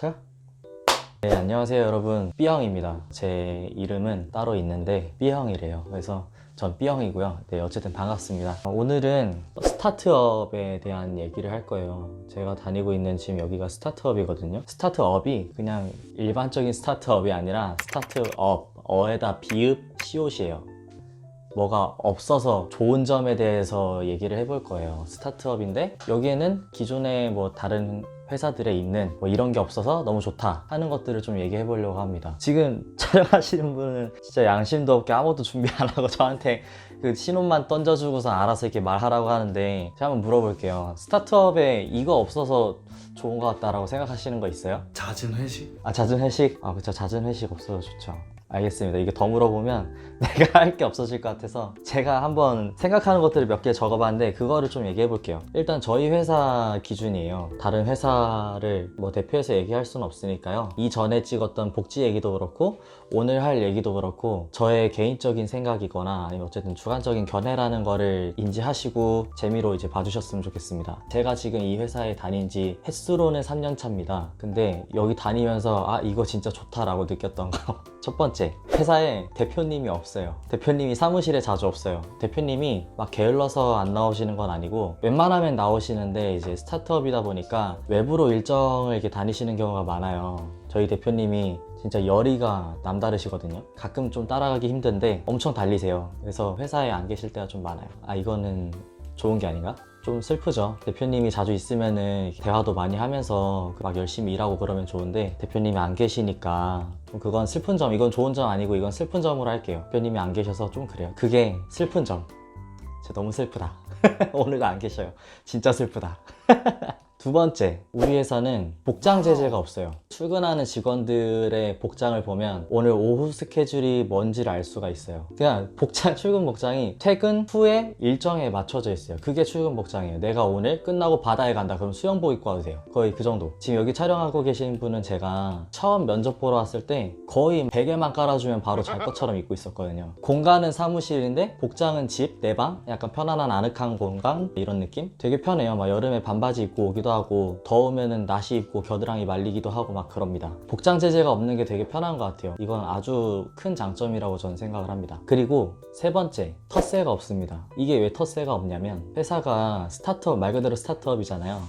저요? 네, 안녕하세요 여러분. B형입니다. 제 이름은 따로 있는데 B형이래요. 그래서 전 B형이고요. 네 어쨌든 반갑습니다. 오늘은 스타트업에 대한 얘기를 할 거예요. 제가 다니고 있는 지금 여기가 스타트업이거든요. 스타트업이 그냥 일반적인 스타트업이 아니라 스타트업 어에다 비읍 시옷이에요. 뭐가 없어서 좋은 점에 대해서 얘기를 해볼 거예요. 스타트업인데 여기에는 기존에 뭐 다른 회사들에 있는 뭐 이런 게 없어서 너무 좋다 하는 것들을 좀 얘기해 보려고 합니다. 지금 촬영하시는 분은 진짜 양심도 없게 아무것도 준비 안 하고 저한테 그 신혼만 던져주고서 알아서 이렇게 말하라고 하는데 제가 한번 물어볼게요. 스타트업에 이거 없어서 좋은 것 같다라고 생각하시는 거 있어요? 잦은 회식? 아 잦은 회식? 아 그쵸 잦은 회식 없어서 좋죠 알겠습니다. 이게 더 물어보면 내가 할 게 없어질 것 같아서 제가 한번 생각하는 것들을 몇 개 적어봤는데 그거를 좀 얘기해 볼게요. 일단 저희 회사 기준이에요. 다른 회사를 뭐 대표해서 얘기할 수는 없으니까요. 이전에 찍었던 복지 얘기도 그렇고 오늘 할 얘기도 그렇고 저의 개인적인 생각이거나 아니면 어쨌든 주관적인 견해라는 거를 인지하시고 재미로 이제 봐주셨으면 좋겠습니다. 제가 지금 이 회사에 다닌 지 횟수로는 3년 차입니다. 근데 여기 다니면서 아 이거 진짜 좋다라고 느꼈던 거. 첫 번째 회사에 대표님이 없어요. 대표님이 사무실에 자주 없어요. 대표님이 막 게을러서 안 나오시는 건 아니고 웬만하면 나오시는데 이제 스타트업이다 보니까 외부로 일정을 이렇게 다니시는 경우가 많아요. 저희 대표님이 진짜 열의가 남다르시거든요. 가끔 좀 따라가기 힘든데 엄청 달리세요. 그래서 회사에 안 계실 때가 좀 많아요. 아 이거는 좋은 게 아닌가? 좀 슬프죠. 대표님이 자주 있으면은 대화도 많이 하면서 막 열심히 일하고 그러면 좋은데 대표님이 안 계시니까 좀 그건 슬픈 점, 이건 좋은 점 아니고 이건 슬픈 점으로 할게요. 대표님이 안 계셔서 좀 그래요. 그게 슬픈 점. 진짜 너무 슬프다. 오늘도 안 계셔요. 진짜 슬프다. 두 번째, 우리 회사는 복장 제재가 없어요. 출근하는 직원들의 복장을 보면 오늘 오후 스케줄이 뭔지를 알 수가 있어요. 그냥 복장, 출근 복장이 퇴근 후에 일정에 맞춰져 있어요. 그게 출근 복장이에요. 내가 오늘 끝나고 바다에 간다. 그럼 수영복 입고 와도 돼요. 거의 그 정도. 지금 여기 촬영하고 계신 분은 제가 처음 면접 보러 왔을 때 거의 베개만 깔아주면 바로 잘 것처럼 입고 있었거든요. 공간은 사무실인데 복장은 집, 내 방, 약간 편안한 아늑한 공간 이런 느낌? 되게 편해요. 막 여름에 반바지 입고 오기도 하고 더우면은 나시 입고 겨드랑이 말리기도 하고 막 그럽니다. 복장 제재가 없는 게 되게 편한 것 같아요. 이건 아주 큰 장점이라고 저는 생각을 합니다. 그리고 세 번째, 텃세가 없습니다. 이게 왜 텃세가 없냐면 회사가 스타트업 말 그대로 스타트업이잖아요.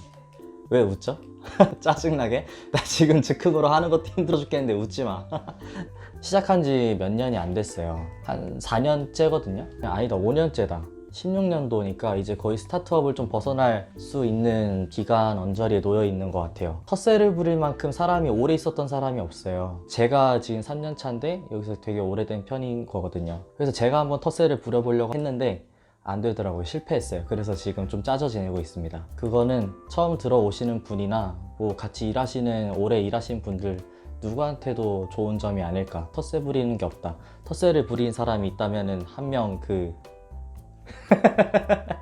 왜 웃죠? 짜증나게? 나 지금 즉흥으로 하는 것도 힘들어 죽겠는데 웃지 마. 시작한 지 몇 년이 안 됐어요. 한 4년째거든요? 아니다, 5년째다. 16년도니까 이제 거의 스타트업을 좀 벗어날 수 있는 기간 언저리에 놓여 있는 것 같아요. 텃세를 부릴 만큼 사람이 오래 있었던 사람이 없어요. 제가 지금 3년 차인데 여기서 되게 오래된 편인 거거든요. 그래서 제가 한번 텃세를 부려보려고 했는데 안 되더라고요. 실패했어요. 그래서 지금 좀 짜져 지내고 있습니다. 그거는 처음 들어오시는 분이나 뭐 같이 일하시는 오래 일하신 분들 누구한테도 좋은 점이 아닐까. 텃세 부리는 게 없다. 텃세를 부린 사람이 있다면은 한명 그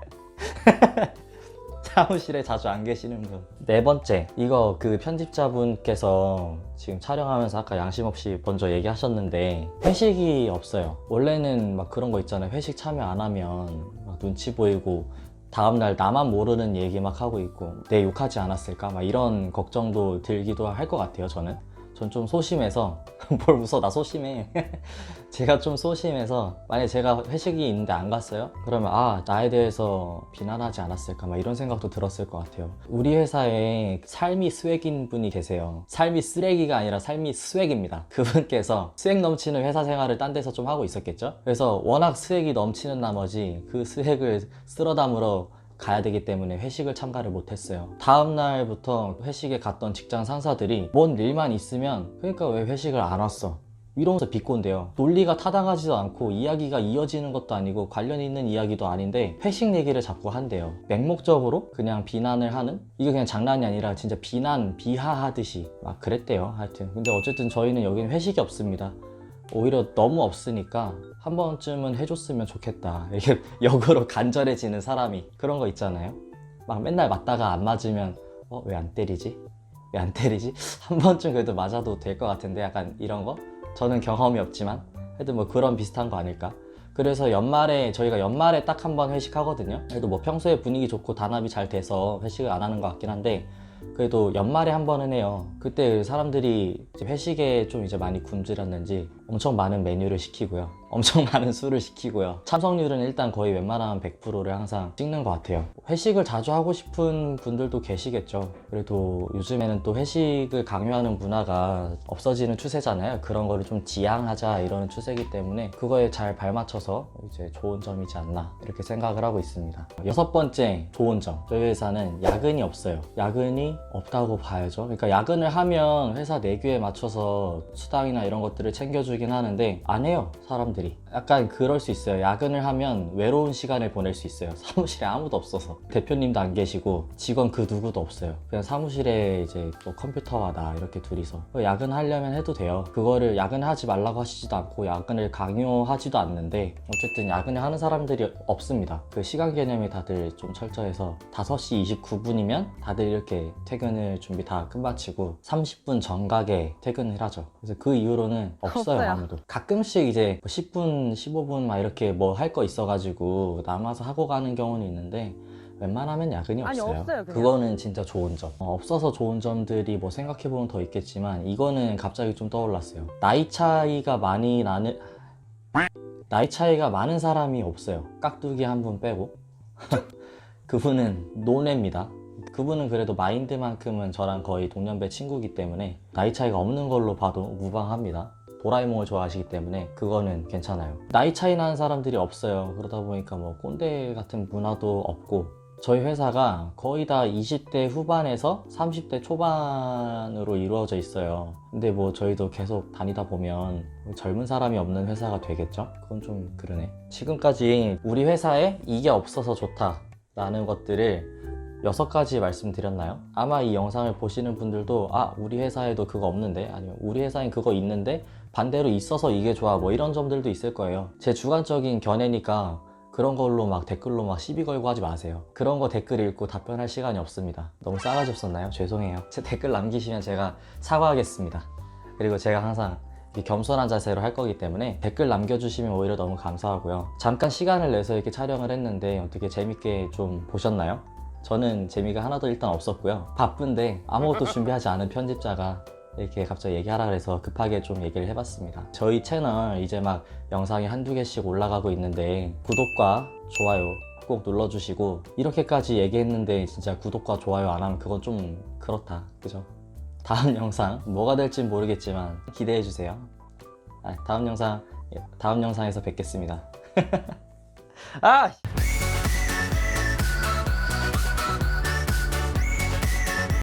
사무실에 자주 안 계시는 분. 네 번째, 이거 그 편집자분께서 지금 촬영하면서 아까 양심 없이 먼저 얘기하셨는데 회식이 없어요. 원래는 막 그런 거 있잖아요. 회식 참여 안 하면 막 눈치 보이고 다음날 나만 모르는 얘기 막 하고 있고 내 욕하지 않았을까 막 이런 걱정도 들기도 할 것 같아요. 저는. 전 좀 소심해서 뭘 웃어? 나 소심해. 제가 좀 소심해서 만약에 제가 회식이 있는데 안 갔어요? 그러면 아 나에 대해서 비난하지 않았을까? 막 이런 생각도 들었을 것 같아요. 우리 회사에 삶이 스웩인 분이 계세요. 삶이 쓰레기가 아니라 삶이 스웩입니다. 그분께서 스웩 넘치는 회사 생활을 딴 데서 좀 하고 있었겠죠? 그래서 워낙 스웩이 넘치는 나머지 그 스웩을 쓸어 담으러 가야 되기 때문에 회식을 참가를 못했어요. 다음 날부터 회식에 갔던 직장 상사들이 뭔 일만 있으면 그러니까 왜 회식을 안 왔어? 이러면서 비꼰대요. 논리가 타당하지도 않고 이야기가 이어지는 것도 아니고 관련 있는 이야기도 아닌데 회식 얘기를 자꾸 한대요. 맹목적으로 그냥 비난을 하는? 이게 그냥 장난이 아니라 진짜 비난, 비하하듯이 막 그랬대요. 하여튼. 근데 어쨌든 저희는 여기는 회식이 없습니다. 오히려 너무 없으니까 한 번쯤은 해줬으면 좋겠다. 이게 역으로 간절해지는 사람이 그런 거 있잖아요. 막 맨날 맞다가 안 맞으면 어 왜 안 때리지? 왜 안 때리지? 한 번쯤 그래도 맞아도 될 것 같은데 약간 이런 거? 저는 경험이 없지만 하여튼 뭐 그런 비슷한 거 아닐까? 그래서 연말에 저희가 연말에 딱 한 번 회식하거든요. 그래도 뭐 평소에 분위기 좋고 단합이 잘 돼서 회식을 안 하는 것 같긴 한데 그래도 연말에 한 번은 해요. 그때 사람들이 회식에 좀 이제 많이 굶주렸는지 엄청 많은 메뉴를 시키고요. 엄청 많은 술을 시키고요. 참석률은 일단 거의 웬만하면 100%를 항상 찍는 것 같아요. 회식을 자주 하고 싶은 분들도 계시겠죠. 그래도 요즘에는 또 회식을 강요하는 문화가 없어지는 추세잖아요. 그런 거를 좀 지양하자 이러는 추세이기 때문에 그거에 잘 발맞춰서 이제 좋은 점이지 않나 이렇게 생각을 하고 있습니다. 여섯 번째 좋은 점. 저희 회사는 야근이 없어요. 야근이 없다고 봐야죠. 그러니까 야근을 하면 회사 내규에 맞춰서 수당이나 이런 것들을 챙겨주긴 하는데 안 해요. 사람들 이. 약간 그럴 수 있어요. 야근을 하면 외로운 시간을 보낼 수 있어요. 사무실에 아무도 없어서. 대표님도 안 계시고 직원 그 누구도 없어요. 그냥 사무실에 이제 뭐 컴퓨터와 나 이렇게 둘이서 야근하려면 해도 돼요. 그거를 야근하지 말라고 하시지도 않고 야근을 강요하지도 않는데 어쨌든 야근을 하는 사람들이 없습니다. 그 시간 개념이 다들 좀 철저해서 5시 29분이면 다들 이렇게 퇴근을 준비 다 끝마치고 30분 정각에 퇴근을 하죠. 그래서 그 이후로는 없어요, 없어요. 아무도. 가끔씩 이제 뭐 10 분, 15분 막 이렇게 뭐 할 거 있어가지고 남아서 하고 가는 경우는 있는데 웬만하면 야근이 아니, 없어요. 없어요. 그거는 진짜 좋은 점. 어, 없어서 좋은 점들이 뭐 생각해보면 더 있겠지만 이거는 갑자기 좀 떠올랐어요. 나이 차이가 많이 나는 나이 차이가 많은 사람이 없어요. 깍두기 한 분 빼고. 그분은 노네입니다. 그분은 그래도 마인드만큼은 저랑 거의 동년배 친구기 때문에 나이 차이가 없는 걸로 봐도 무방합니다. 도라에몽을 좋아하시기 때문에 그거는 괜찮아요. 나이 차이 나는 사람들이 없어요. 그러다 보니까 뭐 꼰대 같은 문화도 없고 저희 회사가 거의 다 20대 후반에서 30대 초반으로 이루어져 있어요. 근데 뭐 저희도 계속 다니다 보면 젊은 사람이 없는 회사가 되겠죠? 그건 좀 그러네. 지금까지 우리 회사에 이게 없어서 좋다 라는 것들을 여섯 가지 말씀드렸나요? 아마 이 영상을 보시는 분들도 아 우리 회사에도 그거 없는데 아니면 우리 회사엔 그거 있는데 반대로 있어서 이게 좋아 뭐 이런 점들도 있을 거예요. 제 주관적인 견해니까 그런 걸로 막 댓글로 막 시비 걸고 하지 마세요. 그런 거 댓글 읽고 답변할 시간이 없습니다. 너무 싸가지 없었나요? 죄송해요. 제 댓글 남기시면 제가 사과하겠습니다. 그리고 제가 항상 겸손한 자세로 할 거기 때문에 댓글 남겨주시면 오히려 너무 감사하고요. 잠깐 시간을 내서 이렇게 촬영을 했는데 어떻게 재밌게 좀 보셨나요? 저는 재미가 하나도 일단 없었고요. 바쁜데 아무것도 준비하지 않은 편집자가 이렇게 갑자기 얘기하라 그래서 급하게 좀 얘기를 해봤습니다. 저희 채널 이제 막 영상이 한두 개씩 올라가고 있는데 구독과 좋아요 꼭 눌러주시고 이렇게까지 얘기했는데 진짜 구독과 좋아요 안 하면 그건 좀 그렇다. 그죠? 다음 영상 뭐가 될진 모르겠지만 기대해주세요. 아, 다음 영상 다음 영상에서 뵙겠습니다. 아!